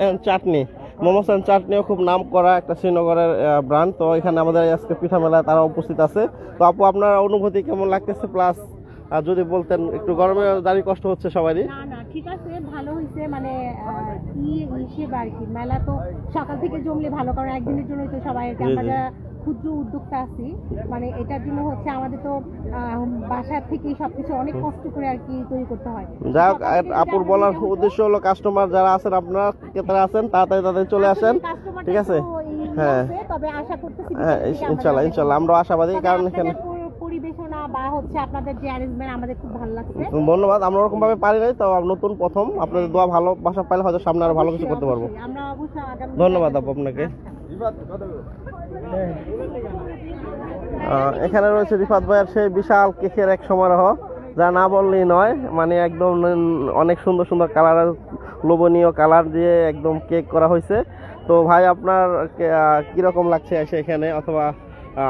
And chutney momos and চাটনিও খুব নাম করা একটা শ্রীনগরের ব্র্যান্ড তো এখানে আমাদের আজকে পিঠা মেলায় তারা উপস্থিত আছে। তো আপু আপনার অনুভূতি কেমন লাগতেছে? প্লাস যদি বলতেন একটু গরমে দাঁড়িয়ে কষ্ট হচ্ছে সবারই। না না ঠিক আছে ভালো হয়েছে। মানে কি হিসেবে আর কি। মেলা তো সকাল থেকে জমলে ভালো কারণ একদিনের জন্যই তো সবাই আর আমরা ক্ষুদ্র উদ্যোক্তা আছি। মানে এটার জন্য হচ্ছে আমাদের তো বাসা থেকে সবকিছু অনেক কষ্ট করে আর কি তৈরি করতে হয়। যাই হোক আপুর বলার উদ্দেশ্য হলো কাস্টমার যারা আছেন আপনারা ক্রেতারা আছেন তাড়াতাড়ি তাড়াতাড়ি চলে আসেন। ঠিক আছে? হ্যাঁ। তবে আশা করতেছি হ্যাঁ আমরা ইনশাল্লাহ ইনশাল্লাহ আমরা আশাবাদী কারণ এখানে পরিবেশনা বা হচ্ছে আপনাদের যে অ্যারেঞ্জমেন্ট আমাদের খুব ভালো লাগছে। ধন্যবাদ আমরা ওরকম ভাবে পারি নাই তো নতুন প্রথম। আপনাদের দোয়া ভালো বাসা পাইলে হয়তো সামনে আরও ভালো কিছু করতে পারব। আমরা অবশ্যই ধন্যবাদ আপু আপনাকে। আহ, এখানে রয়েছে রিফাত ভাইয়ের সেই বিশাল কেকের এক সমারোহ যা না বললেই নয় মানে একদম অনেক সুন্দর সুন্দর কালার লোভনীয় কালার দিয়ে একদম কেক করা হয়েছে। তো ভাই আপনার কীরকম লাগছে এসে এখানে? অথবা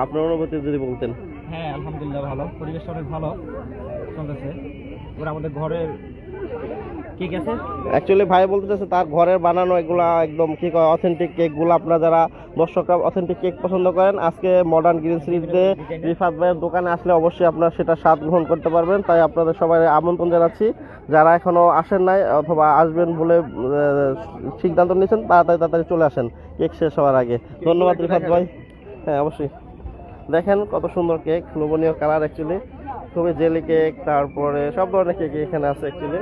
আপনার অনুভূতি যদি বলতেন। হ্যাঁ আলহামদুলিল্লাহ ভালো। পরিবেশটা অনেক ভালো চলতেছে। ওরা আমাদের ঘরের কি গেছে? অ্যাকচুয়ালি ভাই বলতে চাচ্ছে তার ঘরের বানানো এগুলা একদম কি কয় অথেন্টিক কেকগুলো আপনারা যারা দর্শকরা অথেন্টিক কেক পছন্দ করেন, আজকে মডার্ন গ্রিন সিটিতে রিফাত ভাইয়ের দোকানে আসলে অবশ্যই আপনারা সেটা স্বাদ গ্রহণ করতে পারবেন। তাই আপনাদের সবাই আমন্ত্রণ জানাচ্ছি। যারা এখনও আসেন নাই অথবা আসবেন বলে সিদ্ধান্ত নিয়েছেন, তাড়াতাড়ি তাড়াতাড়ি চলে আসেন। কেক শেষ হওয়ার আগে। ধন্যবাদ রিফাত ভাই। হ্যাঁ অবশ্যই। দেখেন কত সুন্দর কেক লোভনীয় কালার অ্যাকচুয়ালি খুবই জেলি কেক তারপরে সব ধরনের কেক এখানে আছে অ্যাকচুয়ালি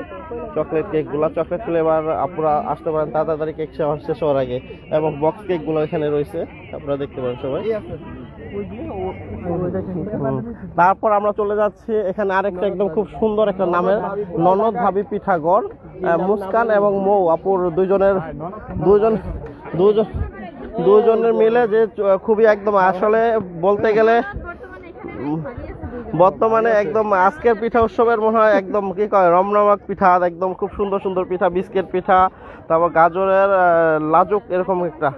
চকলেট কেকগুলো চকলেট ফ্লেভার আপনারা আসতে পারেন তাড়াতাড়ি কেক শেষ- শেষ হওয়ার আগে। এবং বক্স কেকগুলো এখানে রয়েছে আপনারা দেখতে পারেন সবাই। তারপর আমরা চলে যাচ্ছি এখানে আরেকটা একদম খুব সুন্দর একটা নামের ননদ ভাবি পিঠাগড় মুস্কান এবং মৌ। আপুর দুজনের দুজন দুজন দুজনের মিলে যে খুবই একদম আসলে বলতে গেলে বর্তমানে একদম আজকের পিঠা উৎসবের মনে হয় একদম কি কয় রমরমাক পিঠা, একদম খুব সুন্দর সুন্দর পিঠা, বিস্কিট পিঠা, তারপর গাজরের লাজুক এরকম একটা।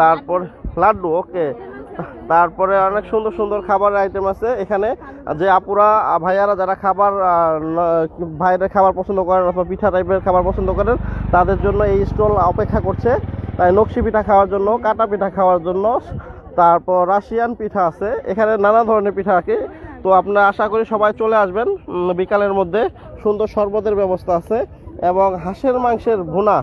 তারপর লাড্ডু ওকে তারপরে অনেক সুন্দর সুন্দর খাবারের আইটেম আছে এখানে। যে আপুরা ভাইয়ারা যারা খাবার ভাইয়ের খাবার পছন্দ করেন অথবা পিঠা টাইপের খাবার পছন্দ করেন, তাদের জন্য এই স্টল অপেক্ষা করছে। তাই নকশি পিঠা খাওয়ার জন্য, কাটা পিঠা খাওয়ার জন্য। তারপর রাশিয়ান পিঠা আছে। এখানে নানা ধরনের পিঠা আছে। তো আপনারা আশা করি সবাই চলে আসবেন বিকালের মধ্যে। সুন্দর শরবতের ব্যবস্থা আছে এবং হাঁসের মাংসের ভুনা।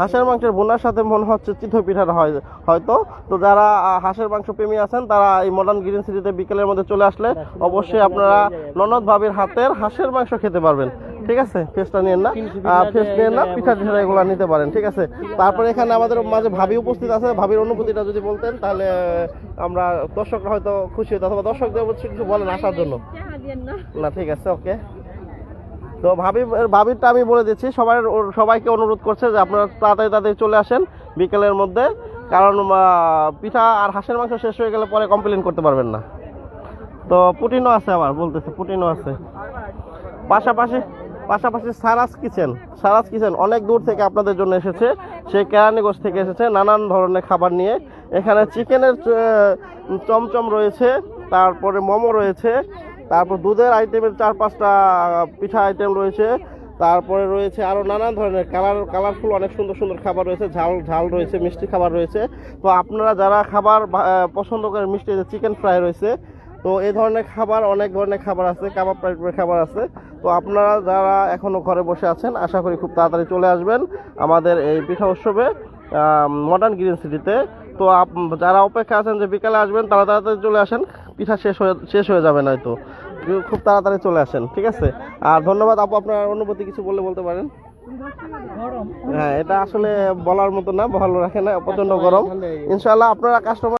হাঁসের মাংসের ভুনার সাথে মনে হচ্ছে চিতই পিঠাটা হয়, হয়তো। তো যারা হাঁসের মাংস প্রেমী আছেন, তারা এই মডার্ন গ্রিন সিটিতে বিকেলের মধ্যে চলে আসলে অবশ্যই আপনারা ননদ ভাবির হাতের হাঁসের মাংস খেতে পারবেন। ঠিক আছে? ফেসটা নিয়েন না। ফেস নিয়েন না পিঠা টিঠা এগুলো নিতে পারেন ঠিক আছে? তারপরে এখানে আমাদের মাঝে ভাবি উপস্থিত আছে ভাবির অনুভূতিটা যদি বলতেন তাহলে আমরা দর্শকরা হয়তো খুশি হতো অথবা দর্শকদের অবশ্যই কিছু বলেন আসার জন্য। না ঠিক আছে ওকে। তো ভাবি ভাবিরটা আমি বলে দিচ্ছি সবাই সবাইকে অনুরোধ করছে যে আপনারা তাড়াতাড়ি তাড়াতাড়ি চলে আসেন বিকেলের মধ্যে কারণ পিঠা আর হাঁসের মাংস শেষ হয়ে গেলে পরে কমপ্লেন করতে পারবেন না। তো পুটিনও আছে আবার বলতেছে পুটিনও আছে। পাশাপাশি পাশাপাশি সারাস কিচেন সারাস কিচেন অনেক দূর থেকে আপনাদের জন্য এসেছে। সে কেরানীগঞ্জ থেকে এসেছে নানান ধরনের খাবার নিয়ে। এখানে চিকেনের চমচম রয়েছে, তারপরে মোমো রয়েছে, তারপর দুধের আইটেমের চার পাঁচটা পিঠা আইটেম রয়েছে। তারপরে রয়েছে আরও নানান ধরনের কালার, কালারফুল অনেক সুন্দর সুন্দর খাবার রয়েছে, ঝাল ঝাল রয়েছে, মিষ্টি খাবার রয়েছে। তো আপনারা যারা খাবার পছন্দ করেন, মিষ্টি, চিকেন ফ্রাই রয়েছে তো এই ধরনের খাবার, অনেক ধরনের খাবার আছে, কাবাব টাইপের খাবার আছে। তো আপনারা যারা এখনও ঘরে বসে আছেন, আশা করি খুব তাড়াতাড়ি চলে আসবেন আমাদের এই পিঠা উৎসবে মডার্ন গ্রিন সিটিতে তো আপ- যারা অপেক্ষা আছেন যে বিকালে আসবেন, তারা তাড়াতাড়ি চলে আসেন, পিঠা শেষ হয়ে শেষ হয়ে যাবে নয়তো খুব তাড়াতাড়ি চলে আসেন, ঠিক আছে? আর ধন্যবাদ, আপু, আপনার অনুভূতি কিছু বললে বলতে পারেন? হ্যাঁ এটা আসলে বলার মতো না ভালো রাখে না প্রচণ্ড গরম। ইনশাল্লাহ আপনারা কাস্টমার